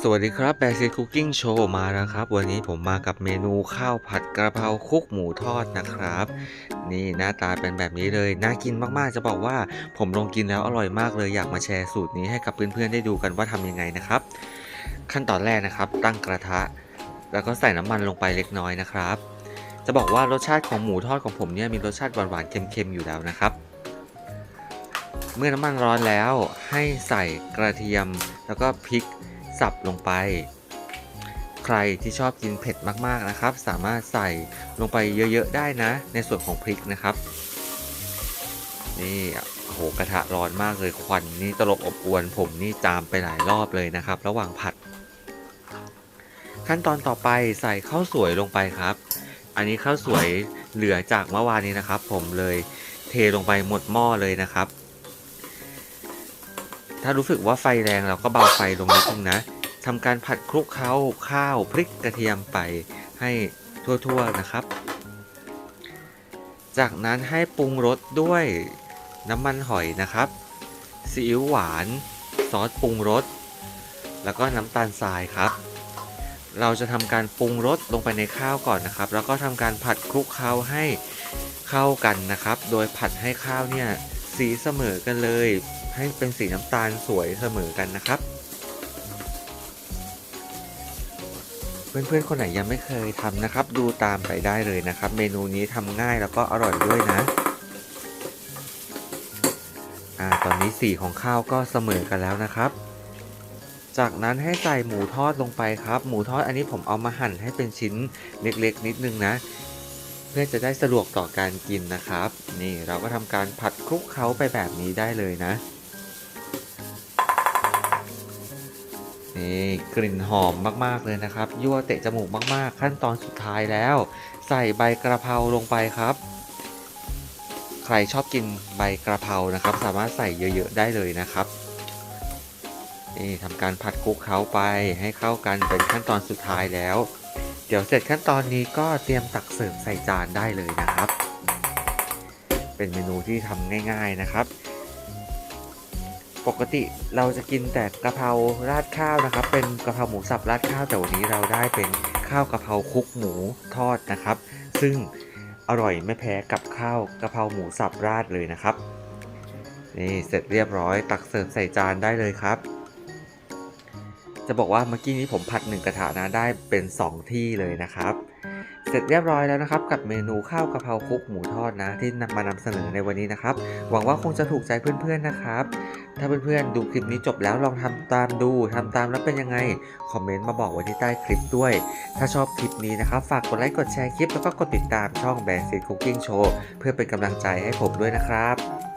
สวัสดีครับแบซีคุกกิ้งโชว์มาแล้วครับ วันนี้ผมมากับเมนูข้าวผัดกระเพราคุกหมูทอดนะครับ นี่หน้าตาเป็นแบบนี้เลย น่ากินมากๆ จะบอกว่าผมลองกินแล้วอร่อยมากเลยอยากมาแชร์สูตรนี้ให้กับเพื่อนๆได้ดูกันว่าทำยังไงนะครับ ขั้นตอนแรกนะครับ ตั้งกระทะ แล้วก็ใส่น้ำมันลงไปเล็กน้อยนะครับ จะบอกว่ารสชาติของหมูทอดของผมเนี่ยมีรสชาติหวานๆเค็มๆอยู่แล้วนะครับเมื่อน้ำมันร้อนแล้วให้ใส่กระเทียมแล้วก็พริก สับลงไป ใครที่ชอบกินเผ็ดมากๆนะครับ สามารถใส่ลงไปเยอะๆได้นะ ในส่วนของพริกนะครับ นี่โอ้โหกระทะร้อนมากเลยควันนี่ตลบอบอวนผมนี่จามไปหลายรอบเลยนะครับ ระหว่างผัด ขั้นตอนต่อไปใส่ข้าวสวยลงไปครับ อันนี้ข้าวสวยเหลือจากเมื่อวานนี้นะครับ ผมเลยเทลงไปหมดหม้อเลยนะครับ ถ้ารู้สึกว่าไฟแรงเราก็เบาไฟลงนิดนึงนะ ทำการผัดคลุกเคล้าข้าวพริกกระเทียมไปให้ทั่วๆนะครับ จากนั้นให้ปรุงรสด้วยน้ำมันหอยนะครับซีอิ๊วหวาน ซอสปรุงรส แล้วก็น้ำตาลทรายครับ เราจะทำการปรุงรสลงไปในข้าวก่อนนะครับ แล้วก็ทำการผัดคลุกเคล้าให้เข้ากันนะครับ โดยผัดให้ข้าวเนี่ยสีเสมอกันเลย ให้เป็นสีน้ำตาลสวยเสมอกันนะครับ เพื่อนๆ คนไหนยังไม่เคยทำนะครับ ดูตามไปได้เลยนะครับ เมนูนี้ทำง่ายแล้วก็อร่อยด้วยนะอ่าตอนนี้สีของข้าวก็เสมอกันแล้วนะครับ จากนั้นให้ใส่หมูทอดลงไปครับ หมูทอดอันนี้ผมเอามาหั่นให้เป็นชิ้นเล็กๆ นิดนึงนะ เพื่อจะได้สะดวกต่อการกินนะครับ นี่เราก็ทำการผัดคลุกเคล้าไปแบบนี้ได้เลยนะ นี่กลิ่นหอมมากๆเลยนะครับยั่วเตะจมูกมากๆ ขั้นตอนสุดท้ายแล้ว ใส่ใบกระเพราลงไปครับ ใครชอบกินใบกระเพรานะครับ สามารถใส่เยอะๆได้เลยนะครับนี่ทำการผัดคลุกเคล้าไปให้เข้ากันเป็นขั้นตอนสุดท้ายแล้ว เดี๋ยวเสร็จขั้นตอนนี้ก็เตรียมตักเสิร์ฟใส่จานได้เลยนะครับ เป็นเมนูที่ทำง่าย ๆนะครับ ปกติเราจะกินแต่กะเพราราดข้าวนะครับ เป็นกะเพราหมูสับราดข้าวแต่วันนี้เราได้เป็นข้าวกะเพราคลุกหมูทอดนะครับ ซึ่งอร่อยไม่แพ้กับข้าวกะเพราหมูสับราดเลยนะครับนี่เสร็จเรียบร้อย ตักเสิร์ฟใส่จานได้เลยครับ จะบอกว่าเมื่อกี้นี้ผมผัดหนึ่งกระทะนะได้เป็น 2 ที่เลยนะครับ เสร็จเรียบร้อยแล้วนะครับกับเมนูข้าวกะเพราคุกหมูทอดนะ ที่นำมานำเสนอในวันนี้นะครับ หวังว่าคงจะถูกใจเพื่อนๆนะครับ ถ้าเพื่อนๆดูคลิปนี้จบแล้วลองทำตามดูทำตามแล้วเป็นยังไง คอมเมนต์มาบอกไว้ที่ใต้คลิปด้วย ถ้าชอบคลิปนี้นะครับ ฝากกดไลค์กดแชร์คลิปแล้วก็กดติดตามช่องแบรนด์ซีคุกกิ้งโชว์เพื่อเป็นกำลังใจให้ผมด้วยนะครับ